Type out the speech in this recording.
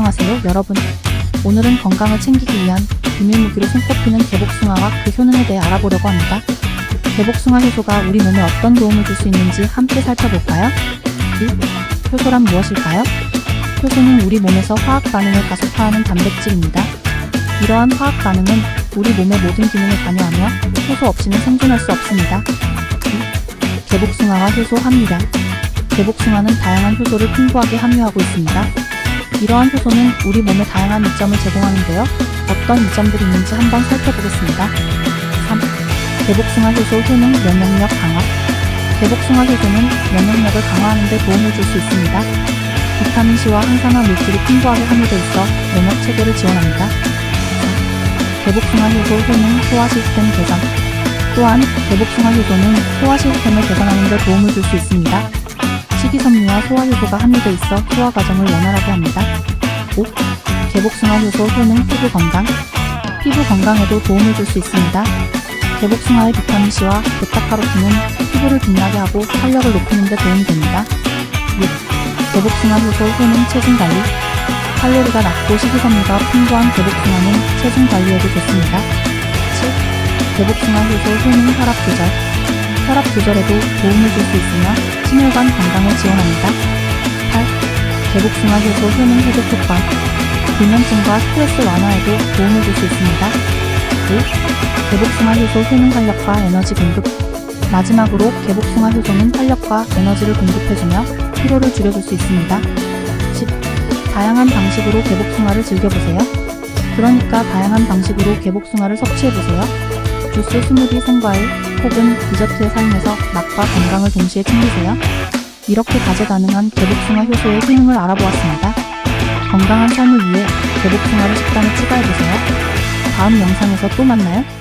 안녕하세요 여러분 오늘은 건강을 챙기기 위한 비밀 무기로 손꼽히는 개복숭아와 그 효능에 대해 알아보려고 합니다 개복숭아 효소가 우리 몸에 어떤 도움을 줄 수 있는지 함께 살펴볼까요? 1. 효소란 무엇일까요? 효소는 우리 몸에서 화학 반응을 가속화하는 단백질입니다 이러한 화학 반응은 우리 몸의 모든 기능을 관여하며 효소 없이는 생존할 수 없습니다 2. 개복숭아와 효소 함유량 개복숭아는 다양한 효소를 풍부하게 함유하고 있습니다. 이러한 효소는 우리 몸에 다양한 이점을 제공하는데요. 어떤 이점들이 있는지 한번 살펴보겠습니다. 3. 개복숭아 효소 효능 면역력 강화 개복숭아 효소는 면역력을 강화하는 데 도움을 줄 수 있습니다. 비타민C와 항산화 물질이 풍부하게 함유되어 있어 면역 체계를 지원합니다. 4. 개복숭아 효소 효능 소화 시스템 개선 또한 개복숭아 효소는 소화 시스템을 개선하는 데 도움을 줄 수 있습니다. 식이섬유와 소화효소가 함유돼 있어 소화 과정을 원활하게 합니다. 5. 개복숭아 효소 효능 피부 건강 피부 건강에도 도움을 줄 수 있습니다. 개복숭아의 비타민C와 베타카로틴은 피부를 빛나게 하고 탄력을 높이는 데 도움이 됩니다. 6. 개복숭아 효소 효능 체중 관리 칼로리가 낮고 식이섬유가 풍부한 개복숭아는 체중 관리에도 좋습니다. 7. 개복숭아 효소 효능 혈압 조절 혈압 조절에도 도움을 줄 수 있으며 심혈관 건강을 지원합니다. 8. 개복숭아 효소 효능 해독 효과 불면증과 스트레스 완화에도 도움을 줄 수 있습니다. 5. 개복숭아 효소 효능 활력과 에너지 공급 마지막으로 개복숭아 효소는 활력과 에너지를 공급해주며 피로를 줄여줄 수 있습니다. 10. 다양한 방식으로 개복숭아를 즐겨보세요. 그러니까 다양한 방식으로 개복숭아를 섭취해보세요. 주스, 스무디, 생과일, 혹은 디저트에 사용해서 맛과 건강을 동시에 챙기세요. 이렇게 다재다능한 개복숭아 효소의 효능을 알아보았습니다. 건강한 삶을 위해 개복숭아를 식단에 추가해보세요. 다음 영상에서 또 만나요.